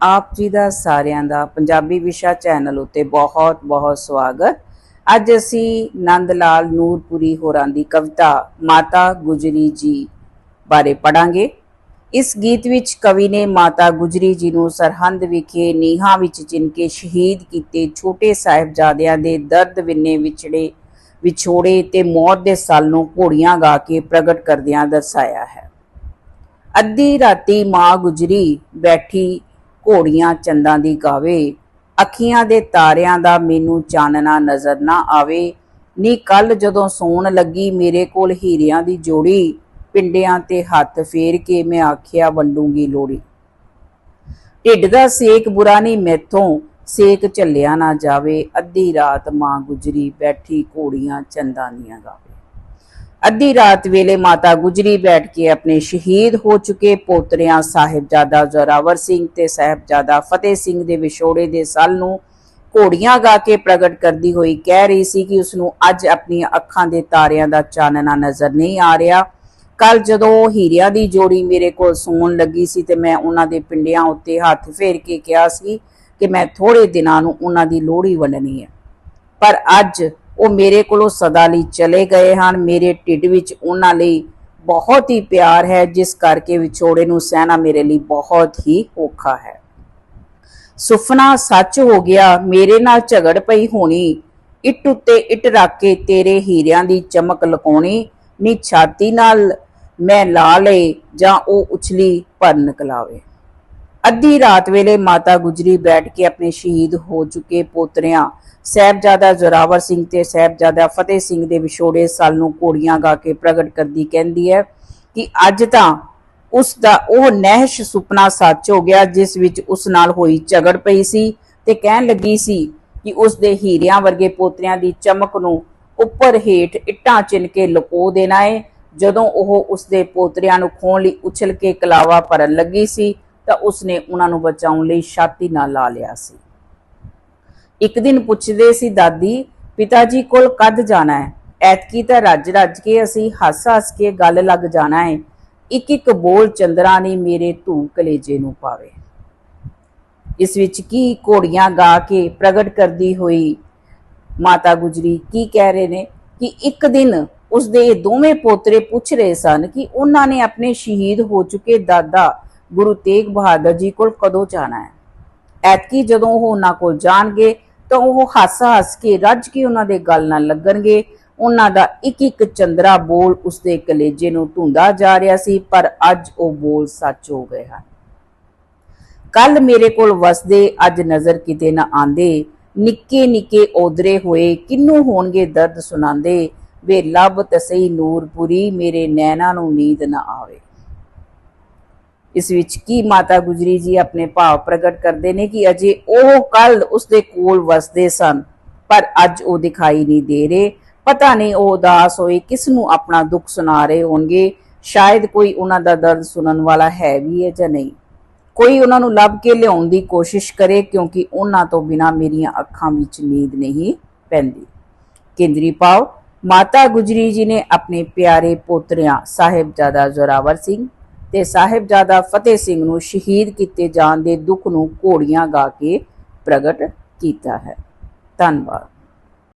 ਆਪ ਜੀ ਦਾ ਸਾਰਿਆਂ ਦਾ ਪੰਜਾਬੀ ਵਿਸ਼ਾ ਚੈਨਲ ਉੱਤੇ ਬਹੁਤ-ਬਹੁਤ ਸਵਾਗਤ। ਅੱਜ ਅਸੀਂ ਨੰਦ ਲਾਲ ਨੂਰਪੁਰੀ ਹੋਰਾਂ ਦੀ ਕਵਿਤਾ ਮਾਤਾ ਗੁਜਰੀ ਜੀ ਬਾਰੇ ਪੜਾਂਗੇ ਇਸ ਗੀਤ ਵਿੱਚ ਕਵੀ ਨੇ ਮਾਤਾ ਗੁਜਰੀ ਜੀ ਨੂੰ ਸਰਹੰਦ ਵਿਖੇ ਨੀਹਾਂ ਵਿੱਚ ਚਿਣ ਕੇ ਸ਼ਹੀਦ ਕੀਤੇ ਛੋਟੇ ਸਾਹਿਬਜ਼ਾਦਿਆਂ ਦੇ ਦਰਦ ਵਿੰਨੇ ਵਿਛੜੇ, ਵਿਛੋੜੇ ਤੇ ਮੌਤ ਦੇ ਸਾਲ ਨੂੰ ਘੋੜੀਆਂ ਗਾ ਕੇ ਪ੍ਰਗਟ ਕਰਦਿਆਂ ਦਰਸਾਇਆ ਹੈ। ਅੱਧੀ ਰਾਤੀ ਮਾਂ ਗੁਜਰੀ ਬੈਠੀ ਘੋੜੀਆਂ ਚੰਦਾਂ ਦੀ ਗਾਵੇ। ਅੱਖੀਆਂ ਦੇ ਤਾਰਿਆਂ ਦਾ ਮੈਨੂੰ ਚਾਨਣਾ ਨਜ਼ਰ ਨਾ ਆਵੇ। ਨੀ ਕੱਲ ਜਦੋਂ ਸੌਣ ਲੱਗੀ ਮੇਰੇ ਕੋਲ ਹੀਰਿਆਂ ਦੀ ਜੋੜੀ, ਪਿੰਡਿਆਂ ਤੇ ਹੱਥ ਫੇਰ ਕੇ ਮੈਂ ਆਖਿਆ, ਵੰਡੂਗੀ ਲੋੜੀ ਢਿੱਡ ਦਾ ਸੇਕ ਬੁਰਾ ਨਹੀਂ ਮੈਥੋਂ, ਸੇਕ ਝੱਲਿਆ ਨਾ ਜਾਵੇ। ਅੱਧੀ ਰਾਤ ਮਾਂ ਗੁਜਰੀ ਬੈਠੀ ਘੋੜੀਆਂ ਚੰਦਾਂ ਦੀਆਂ ਗਾਵੇ। ਅੱਧੀ ਰਾਤ ਵੇਲੇ ਮਾਤਾ ਗੁਜਰੀ ਬੈਠ ਕੇ ਆਪਣੇ ਸ਼ਹੀਦ ਹੋ ਚੁੱਕੇ ਪੋਤਰਿਆਂ ਸਾਹਿਬਜ਼ਾਦਾ ਜ਼ੋਰਾਵਰ ਸਿੰਘ ਤੇ ਸਾਹਿਬਜ਼ਾਦਾ ਫਤਿਹ ਸਿੰਘ ਦੇ ਵਿਛੋੜੇ ਦੇ ਸਾਲ ਨੂੰ ਘੋੜੀਆਂ ਗਾ ਕੇ ਪ੍ਰਗਟ ਕਰਦੀ ਹੋਈ ਕਹਿ ਰਹੀ ਸੀ ਕਿ ਉਸ ਨੂੰ ਅੱਜ ਆਪਣੀਆਂ ਅੱਖਾਂ ਦੇ ਤਾਰਿਆਂ ਦਾ ਚਾਨਣਾ ਨਜ਼ਰ ਨਹੀਂ ਆ ਰਿਹਾ। ਕੱਲ ਜਦੋਂ ਹੀਰਿਆਂ ਦੀ ਜੋੜੀ ਮੇਰੇ ਕੋਲ ਸੌਣ ਲੱਗੀ ਸੀ ਤੇ ਮੈਂ ਉਹਨਾਂ ਦੇ ਪਿੰਡਿਆਂ ਉੱਤੇ ਹੱਥ ਫੇਰ ਕੇ ਕਿਹਾ ਸੀ ਕਿ ਮੈਂ ਥੋੜੇ ਦਿਨਾਂ ਨੂੰ ਉਹਨਾਂ ਦੀ ਲੋਹੜੀ ਵੰਡਣੀ ਹੈ। ਪਰ ਅੱਜ ਉਹ ਮੇਰੇ ਕੋਲੋਂ ਸਦਾ ਲਈ ਚਲੇ ਗਏ ਹਨ। ਮੇਰੇ ਢਿੱਡ ਵਿੱਚ ਉਹਨਾਂ ਲਈ ਬਹੁਤ ਹੀ ਪਿਆਰ ਹੈ, ਜਿਸ ਕਰਕੇ ਵਿਛੋੜੇ ਨੂੰ ਸਹਿਣਾ ਮੇਰੇ ਲਈ ਬਹੁਤ ਹੀ ਔਖਾ ਹੈ। ਸੁਪਨਾ ਸੱਚ ਹੋ ਗਿਆ, ਮੇਰੇ ਨਾਲ ਝਗੜ ਪਈ ਹੋਣੀ। ਇੱਟ ਉੱਤੇ ਇੱਟ ਰੱਖ ਕੇ ਤੇਰੇ ਹੀਰਿਆਂ ਦੀ ਚਮਕ ਲਕਾਉਣੀ। ਨੀ ਛਾਤੀ ਨਾਲ ਮੈਂ ਲਾ ਲਏ ਜਾਂ ਉਹ ਉਛਲੀ ਪਰ ਨਿਕਲਾਵੇ। ਅੱਧੀ ਰਾਤ ਵੇਲੇ ਮਾਤਾ ਗੁਜਰੀ ਬੈਠ ਕੇ ਆਪਣੇ ਸ਼ਹੀਦ ਹੋ ਚੁੱਕੇ ਪੋਤਰਿਆਂ, ਸਹਿਬਜ਼ਾਦਾ ਜ਼ੋਰਾਵਰ ਸਿੰਘ ਤੇ ਸਹਿਬਜ਼ਾਦਾ ਫਤਿਹ ਸਿੰਘ ਦੇ ਵਿਛੋੜੇ ਸਾਲ ਨੂੰ ਘੋੜੀਆਂ ਗਾ ਕੇ ਪ੍ਰਗਟ ਕਰਦੀ ਕਹਿੰਦੀ ਹੈ ਕਿ ਅੱਜ ਤਾਂ ਉਸ ਦਾ ਉਹ ਨਹਿਸ਼ ਸੁਪਨਾ ਸੱਚ ਹੋ ਗਿਆ ਜਿਸ ਵਿੱਚ ਉਸ ਨਾਲ ਹੋਈ ਝਗੜ ਪਈ ਸੀ ਤੇ ਕਹਿਣ ਲੱਗੀ ਸੀ ਕਿ ਉਸ ਦੇ ਹੀਰਿਆਂ ਵਰਗੇ ਪੋਤਰਿਆਂ ਦੀ ਚਮਕ ਨੂੰ ਉੱਪਰ ਹੇਠ ਇੱਟਾਂ ਚਿਣ ਕੇ ਲੁਕੋ ਦੇਣਾ ਏ। ਜਦੋਂ ਉਹ ਉਸ ਦੇ ਪੋਤਰਿਆਂ ਨੂੰ ਖੋਣ ਲਈ ਉਛਲ ਕੇ ਕਲਾਵਾ ਭਰਨ ਲੱਗੀ ਸੀ ਤਾਂ ਉਸਨੇ ਉਹਨਾਂ ਨੂੰ ਬਚਾਉਣ ਲਈ ਛਾਤੀ ਨਾਲ ਲਾ ਲਿਆ ਸੀ। ਇੱਕ ਦਿਨ ਪੁੱਛਦੇ ਸੀ, ਦਾਦੀ ਪਿਤਾ ਜੀ ਕੋਲ ਕਦ ਜਾਣਾ ਹੈ? ਐਤਕੀ ਤਾਂ ਰੱਜ ਰੱਜ ਕੇ ਅਸੀਂ ਹੱਸ ਹੱਸ ਕੇ ਗੱਲ ਲੱਗ ਜਾਣਾ ਹੈ। ਇੱਕ ਇੱਕ ਬੋਲ ਚੰਦਰਾ ਨੇ ਮੇਰੇ ਧੂ ਕਲੇਜੇ ਨੂੰ ਪਾਵੇ। ਇਸ ਵਿੱਚ ਕੀ ਘੋੜੀਆਂ ਗਾ ਕੇ ਪ੍ਰਗਟ ਕਰਦੀ ਹੋਈ ਮਾਤਾ ਗੁਜਰੀ ਕੀ ਕਹਿ ਰਹੇ ਨੇ? ਕਿ ਇੱਕ ਦਿਨ ਉਸ ਦੇ ਇਹ ਦੋਵੇਂ ਪੋਤਰੇ ਪੁੱਛ ਰਹੇ ਸਨ ਕਿ ਉਹਨਾਂ ਨੇ ਆਪਣੇ ਸ਼ਹੀਦ ਹੋ ਚੁੱਕੇ ਦਾਦਾ ਗੁਰੂ ਤੇਗ ਬਹਾਦਰ ਜੀ ਕੋਲ ਕਦੋਂ ਜਾਣਾ ਹੈ? ਐਤਕੀ ਜਦੋਂ ਉਹ ਉਹਨਾਂ ਕੋਲ ਜਾਣਗੇ, ਤਾਂ ਉਹ ਹੱਸ-ਹੱਸ ਕੇ, ਰੱਜ ਕੇ ਉਹਨਾਂ ਦੇ ਗੱਲ ਨਾਲ ਲੱਗਣਗੇ। ਉਹਨਾਂ ਦਾ ਇੱਕ ਇੱਕ ਚੰਦਰਾ ਬੋਲ ਉਸਦੇ ਕਲੇਜੇ ਨੂੰ ਧੁੰਦਾ ਜਾ ਰਿਹਾ ਸੀ, ਪਰ ਅੱਜ ਉਹ ਬੋਲ ਸੱਚ ਹੋ ਗਏ ਹਨ। ਕੱਲ ਮੇਰੇ ਕੋਲ ਵਸਦੇ, ਅੱਜ ਨਜ਼ਰ ਕਿਤੇ ਨਾ ਆਂਦੇ ਨਿੱਕੇ ਨਿੱਕੇ ਔਦਰੇ ਹੋਏ, ਕਿੰਨੂੰ ਹੋਣਗੇ ਦਰਦ ਸੁਣਾਉਂਦੇ। ਵੇ ਲੱਭ ਤਸਈ ਨੂਰਪੁਰੀ ਮੇਰੇ ਨੈਣਾ ਨੂੰ ਨੀਂਦ ਨਾ ਆਵੇ। ਇਸ ਵਿੱਚ ਕੀ ਮਾਤਾ ਗੁਜਰੀ ਜੀ ਆਪਣੇ ਭਾਵ ਪ੍ਰਗਟ ਕਰਦੇ ਨੇ ਕਿ ਅਜੇ ਉਹ ਕੱਲ ਉਸਦੇ ਕੋਲ ਵਸਦੇ ਸਨ, ਪਰ ਅੱਜ ਉਹ ਦਿਖਾਈ ਨਹੀਂ ਦੇ ਰਹੇ। ਪਤਾ ਨਹੀਂ ਉਹ ਉਦਾਸ ਹੋਏ ਕਿਸ ਨੂੰ ਆਪਣਾ ਦੁੱਖ ਸੁਣਾ ਰਹੇ ਹੋਣਗੇ। ਸ਼ਾਇਦ ਕੋਈ ਉਹਨਾਂ ਦਾ ਦਰਦ ਸੁਣਨ ਵਾਲਾ ਹੈ ਵੀ ਹੈ ਜਾਂ ਨਹੀਂ। ਕੋਈ ਉਹਨਾਂ ਨੂੰ ਲੱਭ ਕੇ ਲਿਆਉਣ ਦੀ ਕੋਸ਼ਿਸ਼ ਕਰੇ ਕਿਉਂਕਿ ਉਹਨਾਂ ਤੋਂ ਬਿਨਾ ਮੇਰੀਆਂ ਅੱਖਾਂ ਵਿੱਚ ਨੀਂਦ ਨਹੀਂ ਪੈਂਦੀ। ਕੇਂਦਰੀ ਭਾਵ, ਮਾਤਾ ਗੁਜਰੀ ਜੀ ਨੇ ਆਪਣੇ ਪਿਆਰੇ ਪੋਤਰਿਆਂ ਸਾਹਿਬਜ਼ਾਦਾ ਜ਼ੋਰਾਵਰ ਸਿੰਘ ਤੇ ਸਾਹਿਬਜ਼ਾਦਾ ਫਤਿਹ ਸਿੰਘ ਨੂੰ ਸ਼ਹੀਦ ਕੀਤੇ ਜਾਣ ਦੇ ਦੁੱਖ ਨੂੰ ਘੋੜੀਆਂ ਗਾ ਕੇ ਪ੍ਰਗਟ ਕੀਤਾ ਹੈ। ਧੰਨਵਾਦ।